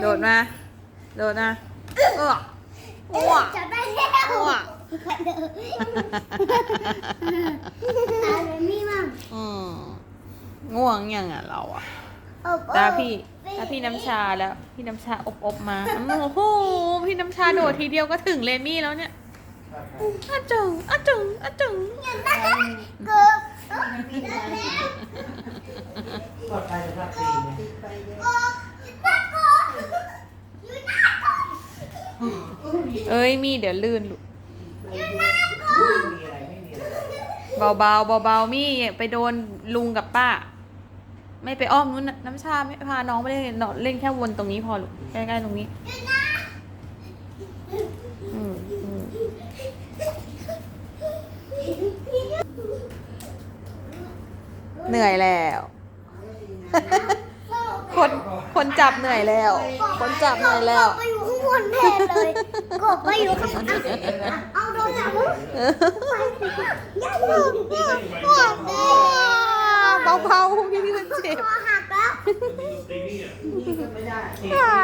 โดดมา โดดมาอ้วกอ้วกจับได้แล้วอ้วกตาเลยมี่มั่งอืมง่วงยังอะเราอะตาพี่ตาพี่น้ำชาแล้ว พี่น้ำชาอบอบมาโอ้โหพี่น้ำชาโดดทีเดียวก็ถึงเลมี่แล้วเนี่ยอะจึงอะจึงอะจึงเกือบปลอดภัยสำหรับปีเนี่ย ตะโกนอยู่หน้าก่อน เอ้ยมีเดี๋ยวลื่นลูกไม่มีอะไรไม่มีอะไรเบาๆเบาๆมี่ไปโดนลุงกับป้า ไม่ไปอ้อมนู้นน่ะน้ำชาไม่พาน้องไปเล่นเนอะเล่นแค่วนตรงนี้พอลูกใกล้ๆตรงนี้อืมอืมเหนื่อยแล้ว คนคนจับเหนื่อยแล้ว คนจับเหนื่อยแล้ว กบไปอยู่ข้าง บนแทนเลยกบไปอยู่ข้างบนเอาโดนจับมือยัดมือบอกเลยเบาๆพี่พี่คนเจ็บคอหักแล้วนี่ก็ไม่ได้อ่า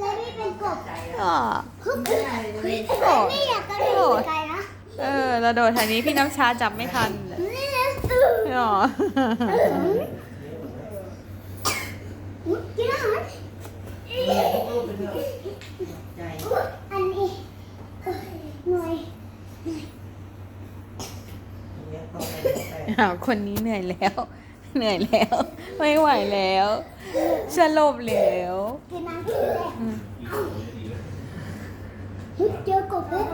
เลยไม่เป็นกบอ่าฮึบไม่อยากกระโดดไกลนะเออราโดดทางนี้พี่น้ำชาจับไม่ทันนี่นะตื่นอ๋อกินอาหาร ใจอันนี้หน่วยเนี่ยต้องไปไปอ้าวคนนี้เหนื่อยแล้ว เหนื่อยแล้ว ไม่ไหวแล้วสลบแล้วกินน้ำกินแรกอืมเจอกบเลย